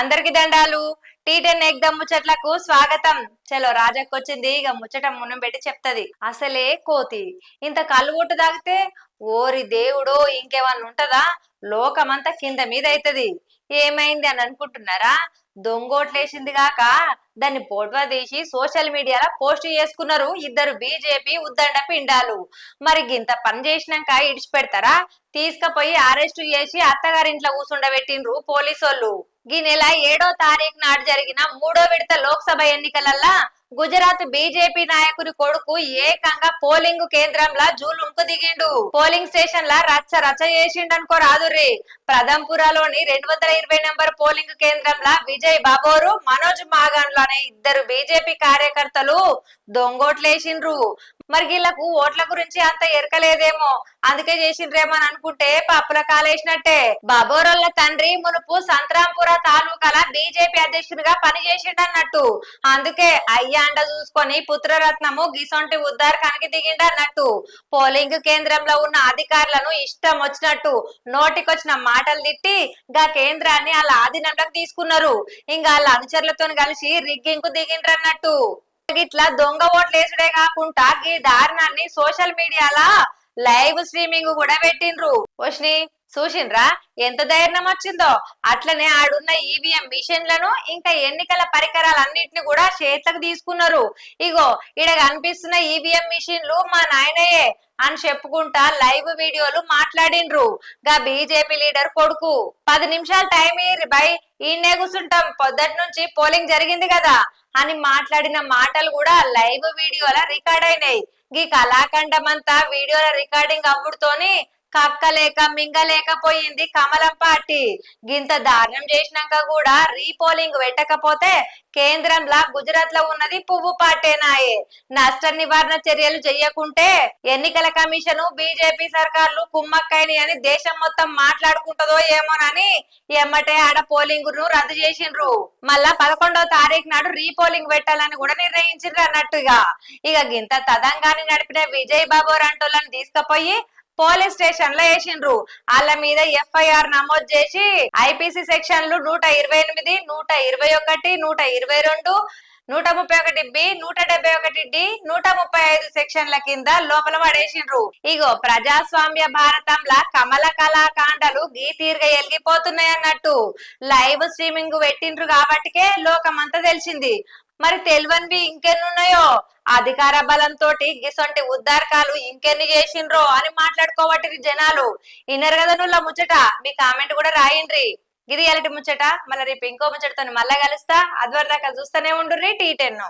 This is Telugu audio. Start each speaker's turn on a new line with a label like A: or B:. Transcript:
A: అందరికి దండాలు. టీ టెన్ ఎగ్దమ్ ముచ్చట్లకు స్వాగతం. చలో రాజక్కొచ్చింది ఇక ముచ్చట మునం పెట్టి చెప్తది. అసలే కోతి. ఇంత కళ్ళు ఒట్టు తాగితే ఓరి దేవుడో ఇంకేమన్నా ఉంటదా? లోకమంతా కింద మీద అవుతుంది ఏమైంది అని అనుకుంటున్నారా? దొంగోట్లేసింది గాక దాన్ని ఫోటో తీసి సోషల్ మీడియాలో పోస్ట్ చేసుకున్నారు ఇద్దరు బీజేపీ ఉద్దండ పిండాలు. మరి ఇంత పని చేసినాక ఇడిచిపెడతారా? తీసుకుపోయి అరెస్టు చేసి అత్తగారింట్లో కూర్చుండబెట్టిండ్రు పోలీసోళ్ళు. ఈ నెల ఏడో తారీఖు నాడు జరిగిన మూడో విడత లోక్సభ ఎన్నికలల్లా గుజరాత్ బీజేపీ నాయకుని కొడుకు ఏకంగా పోలింగ్ కేంద్రంలా జూలుంకు దిగిండు. పోలింగ్ స్టేషన్ లా రచ్చ రచ్చ చేసిండు చేసిండనుకో రాదుర్రి ప్రదంపురాలోని రెండు వందల ఇరవై నెంబర్ పోలింగ్ కేంద్రంలా విజయ్ బాబోరు మనోజ్ మాగాన్లు అనే ఇద్దరు బీజేపీ కార్యకర్తలు దొంగోట్లేసిండ్రు. మరి వీళ్ళకు ఓట్ల గురించి అంత ఎరకలేదేమో. అందుకే చేసిండ్రేమో అని అనుకుంటే పప్పుల కాలేసినట్టే. బాబోరోళ్ళ తండ్రి మునుపు సంత్రాంపుర తాలూకాల బీజేపీ అధ్యక్షుడిగా పనిచేసిండన్నట్టు. అందుకే అయ్యాండ చూసుకొని పుత్రరత్నము గిసొంటి ఉద్దారకానికి దిగిండు అన్నట్టు పోలింగ్ కేంద్రంలో ఉన్న అధికారులను ఇష్టం వచ్చినట్టు నోటికొచ్చిన మాటలు తిట్టి గా కేంద్రాన్ని వాళ్ళ ఆధీనంలోకి తీసుకున్నారు. ఇంకా వాళ్ళ అనుచరులతో కలిసి రిగ్గింగ్కు దిగిండ్రు అన్నట్టు ఇట్లా దొంగ ఓట్లు వేసుడే కాకుండా ఈ దారుణాన్ని సోషల్ మీడియాలా లైవ్ స్ట్రీమింగ్ కూడా పెట్టిండ్రు. వష్ని చూసిండ్రా? ఎంత ధైర్యం వచ్చిందో? అట్లనే ఆడున్న ఈవీఎం మిషన్లను ఇంకా ఎన్నికల పరికరాలన్నిటిని కూడా చేతులకు తీసుకున్నారు. ఇగో ఈడ కనిపిస్తున్న ఈవీఎం మిషన్లు మా నాయనయే అని చెప్పుకుంటా లైవ్ వీడియోలు మాట్లాడిండ్రు. గా బీజేపీ లీడర్ కొడుకు. పది నిమిషాలు టైం ఇయ్యి బై ఈయనే కూర్చుంటాం. పొద్దుటి నుంచి పోలింగ్ జరిగింది కదా. అని మాట్లాడిన మాటలు కూడా లైవ్ వీడియోల రికార్డ్ అయినాయి. ఈ కళాఖండమంతా వీడియోల రికార్డింగ్ అవ్వడుతోని కక్కలేక మింగలేకపోయింది కమలం పార్టీ. గింత దారుణం చేసినాక కూడా రీపోలింగ్ పెట్టకపోతే కేంద్రంలా గుజరాత్లో ఉన్నది పువ్వు పార్టీనాయే నష్ట నివారణ చర్యలు చెయ్యకుంటే ఎన్నికల కమిషన్ బీజేపీ సర్కార్లు కుమ్మక్కైని అని దేశం మొత్తం మాట్లాడుకుంటదో ఏమోనని ఎమ్మటే ఆడ పోలింగ్ను రద్దు చేసిండ్రు. మళ్ళా పదకొండవ తారీఖు నాడు రీపోలింగ్ పెట్టాలని కూడా నిర్ణయించిండ్రు అన్నట్టుగా. ఇక గింత తదంగాన్ని నడిపిన విజయ్ బాబు రంటోళ్ళని తీసుకుపోయి పోలీస్ స్టేషన్లో వేసిండ్రు. వాళ్ళ మీద ఎఫ్ఐఆర్ నమోదు చేసి ఐపీసీ సెక్షన్లు నూట ఇరవై ఎనిమిది నూట ఇరవై ఒకటి నూట ఇరవై రెండు నూట ముప్పై ఒకటి బి నూట డెబ్బై ఒకటి డి నూట ముప్పై ఐదు సెక్షన్ల కింద లోపల పడేసిండ్రు. ఇగో ప్రజాస్వామ్య భారతంలా కమల కళాకాండలు గీతీరుగా ఎలిగిపోతున్నాయి అన్నట్టు. లైవ్ స్ట్రీమింగ్ పెట్టిండ్రు కాబట్టికే లోకమంతా తెలిసింది. మరి తెలివనివి ఇంకెన్నున్నాయో? అధికార బలంతో గిసొంటి ఉద్దారకాలు ఇంకెన్ని చేసిండ్రో అని మాట్లాడుకోవట్టి జనాలు. ఇన్నర్ కదా నువ్వు ముచ్చట? మీ కామెంట్ కూడా రాయండ్రి. ఇది ఎలాంటి ముచ్చట? మళ్ళీ రేపు ఇంకో ముచ్చటతో మళ్ళా కలుస్తా. అదివరదాకా చూస్తూనే ఉండుర్రి టీ టెన్.